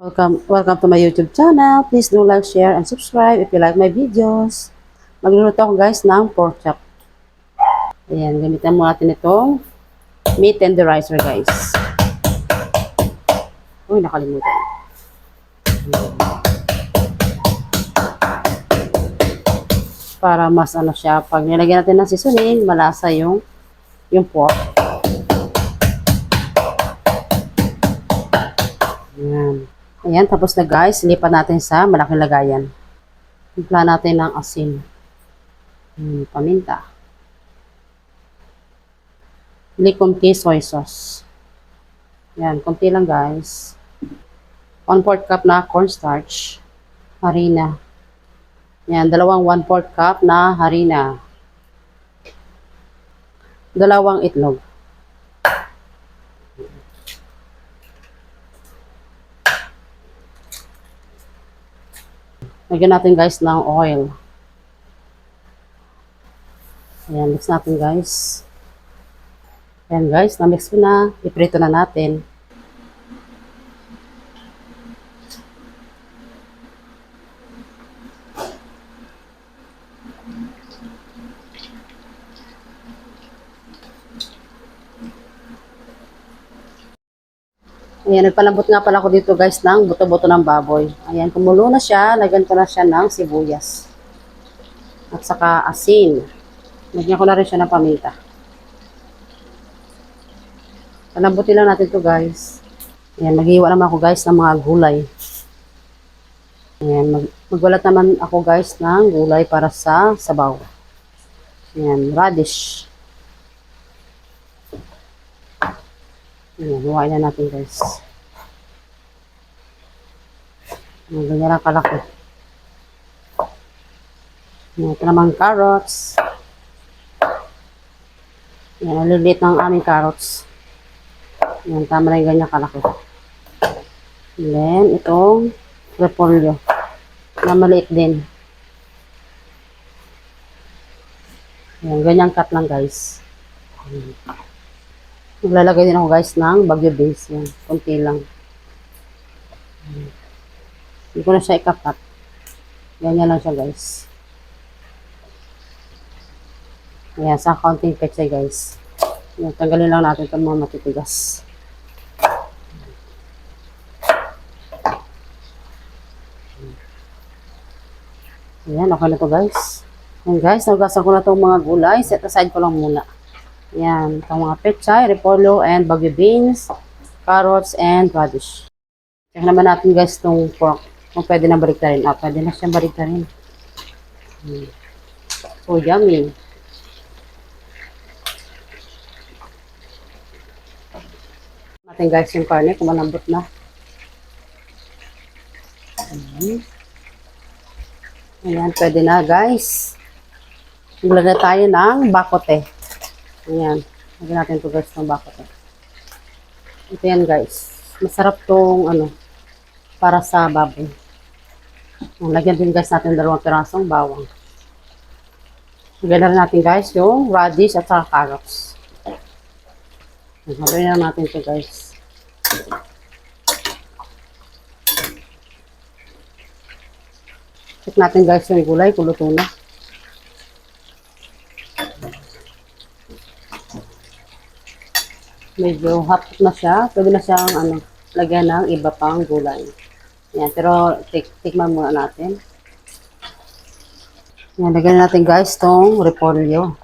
Welcome, welcome to my YouTube channel. Please do like, share, and subscribe if you like my videos. Magluluto ako guys ng pork chop. Ayan, gamitan mo natin itong meat tenderizer guys. Uy, nakalimutan. Para mas ano siya, pag nilagyan natin ng seasoning, malasa yung yung pork. Ayan. Ayan, tapos na guys, lipat natin sa malaking lagayan. Timpla natin ng asin. Hmm, paminta. Hindi konti soy sauce. Ayan, konti lang guys. 1 4 cup na cornstarch. Harina. Ayan, dalawang 1 4 cup na harina. Dalawang itlog. Lagyan natin guys ng oil. Ayan, mix natin guys. Ayan guys, na-mix ko na. Iprito na natin. Ayan, nagpalambot nga pala ako dito guys ng buto-buto ng baboy. Ayan, kumulo na siya. Lagyan ko na siya ng sibuyas. At saka asin. Lagyan ko na rin siya ng paminta. Palambutin lang natin to guys. Ayan, maghiwa naman ako guys ng mga gulay. Ayan, mag magwalat naman ako guys ng gulay para sa sabaw. Ayan, radish. Ayan, huwain na natin guys. Ayan, ganyan lang kalaki. Ayan, ito naman carrots. Ayan, naliliit ng aming carrots. Ayan, tama na yung ganyan kalaki. And then, itong repolyo. Na maliit din. Ayan, ganyan cut lang guys. Ayan. Maglalagay din ako guys ng bagyo beans. Yan, konti lang. Hindi ko na siya ikakat. Ganyan lang siya guys. Ayan, sa counting pechay guys. Ayan, tanggalin lang natin itong mga matitigas. Ayan, okay na to guys. Ayan guys, nagasan ko na itong mga gulay. Set aside ko lang muna. Yan, itong mga pechay, repolyo, and bagyo beans, carrots, and radish. Check naman natin guys itong pork. Kung pwede na baliktarin. Ah, pwede na siyang baliktarin. Hmm. So, yummy. Natin guys yung karne kung malambot na. Ayan. Ayan, pwede na guys. Maglagay tayo ng bakote. Ayan. Lagyan natin ito guys ng bakot. eh. Ito yan guys. Masarap tong ano, para sa baboy. Lagyan din guys natin dalawang pirasong bawang. Lagyan natin guys yung radish at saka carrots. Lagyan na natin ito guys. Check natin guys yung gulay kung luto na. Medyo hot na siya, pwede na siyang ano, lagyan ng iba pang gulay. Yan, pero tik tikman muna natin. Yan, lagyan natin guys tong repolyo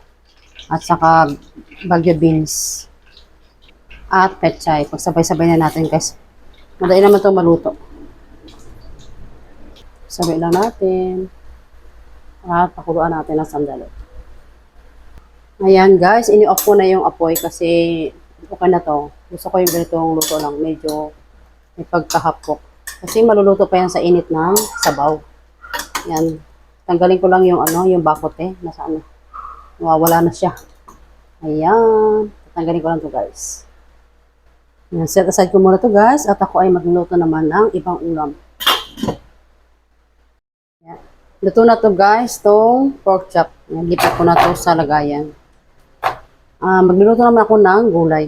at saka bagyo beans at pechay. Pagsabay-sabay na natin guys. Madali naman itong maluto. Sabay lang natin. At pakuluan natin ng sandali. Ayan guys, ini-off ko na yung apoy kasi okay na to. Gusto ko yung ganitong luto lang. Medyo may pagkahapok. Kasi maluluto pa yan sa init ng sabaw. Yan. Tanggalin ko lang yung ano, yung bakot eh. Nasa ano. Nawawala na siya. Ayan. Tanggalin ko lang to guys. Yan. Set aside ko muna to guys. At ako ay magluto naman ng ibang ulam. Yan. Luto na to guys. Tong pork chop. Yan. Lipat ko na to sa lagayan. Ah, magluluto naman ako ng gulay.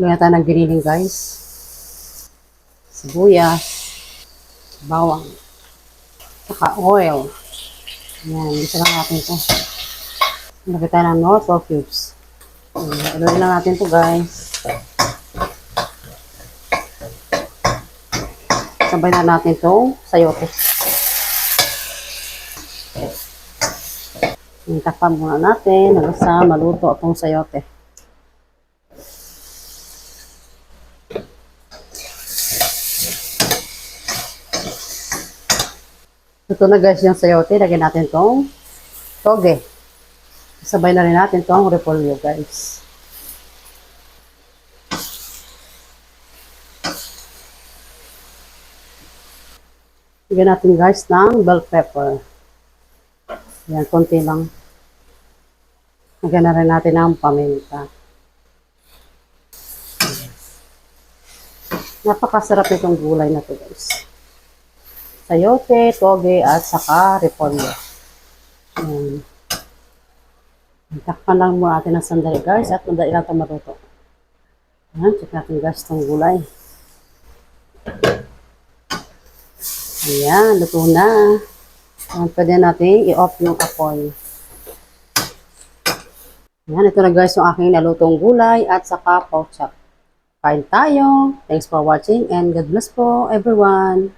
Lagyan tayo ng giniling, guys. sibuyas, bawang, saka oil. Yan, dito lang natin to. Lagay tayo ng or cubes. Ayan, lang natin to guys. Sabay na natin itong sayote. Yung takpan muna natin hanggang sa maluto itong sayote. Ito na guys yung sayote. Lagyan natin itong toge. Sabay na rin natin itong repolyo guys. Lagyan natin guys ng bell pepper. Yan, konti lang. Lagyan rin natin ng paminta. Napakasarap itong gulay na to guys. Sayote, toge, at saka repolyo. Yan. Takpan lang muna natin ng sandali guys at madali lang ito maruto. Yan, check natin guys itong gulay. Ayan, luto na. Ayan, pwede natin i-off yung apoy. Ayan, ito na guys yung aking nalutong gulay at saka pork chop. Kain tayo. Thanks for watching and God bless po everyone.